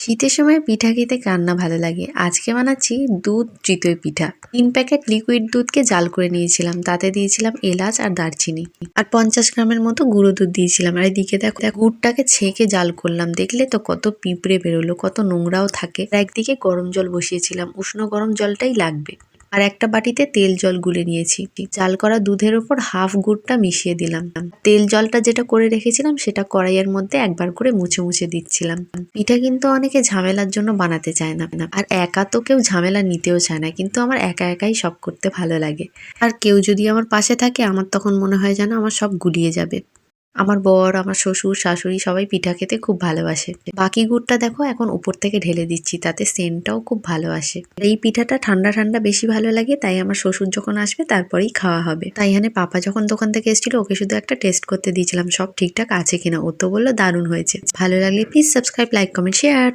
শীতের সময় পিঠা খেতে কান্না ভালো লাগে। আজকে বানাচ্ছি দুধ চিতই পিঠা। তিন প্যাকেট লিকুইড দুধকে জাল করে নিয়েছিলাম। তাতে দিয়েছিলাম এলাচ আর দারচিনি। আর পঞ্চাশ গ্রামের মতো গুঁড়ো দুধ দিয়েছিলাম। আর এদিকে দেখো, দেখ, গুড়টাকে ছেঁকে জাল করলাম। দেখলে তো কত পিঁপড়ে বেরোলো, কত নোংরাও থাকে। একদিকে গরম জল বসিয়েছিলাম। উষ্ণ গরম জলটাই লাগবে। আর একটা বাটিতে তেল জল গুলে নিয়েছি। চাল করা দুধের ওপর হাফ গুড়টা মিশিয়ে দিলাম। তেল জলটা যেটা করে রেখেছিলাম, সেটা কড়াইয়ের মধ্যে একবার করে মুছে মুছে দিচ্ছিলাম। পিঠা কিন্তু অনেকে ঝামেলার জন্য বানাতে চায় না। আর একা তো কেউ ঝামেলা নিতেও চায় না, কিন্তু আমার একা একাই সব করতে ভালো লাগে। আর কেউ যদি আমার পাশে থাকে, আমার তখন মনে হয় যেন আমার সব গুলিয়ে যাবে। আমার বর, আমার শ্বশুর, শাশুড়ি সবাই পিঠা খেতে খুব ভালোবাসে। বাকি গুড়টা দেখো এখন উপর থেকে ঢেলে দিচ্ছি, তাতে সেন্টটাও খুব ভালো আসে। এই পিঠাটা ঠান্ডা ঠান্ডা বেশি ভালো লাগে, তাই আমার শ্বশুর যখন আসবে তারপরেই খাওয়া হবে। তাই এখানে পাপা যখন দোকান থেকে এসেছিল, ওকে শুধু একটা টেস্ট করতে দিয়েছিলাম, সব ঠিকঠাক আছে কিনা, ও তো বলল দারুণ হয়েছে। ভালো লাগলে please subscribe like comment share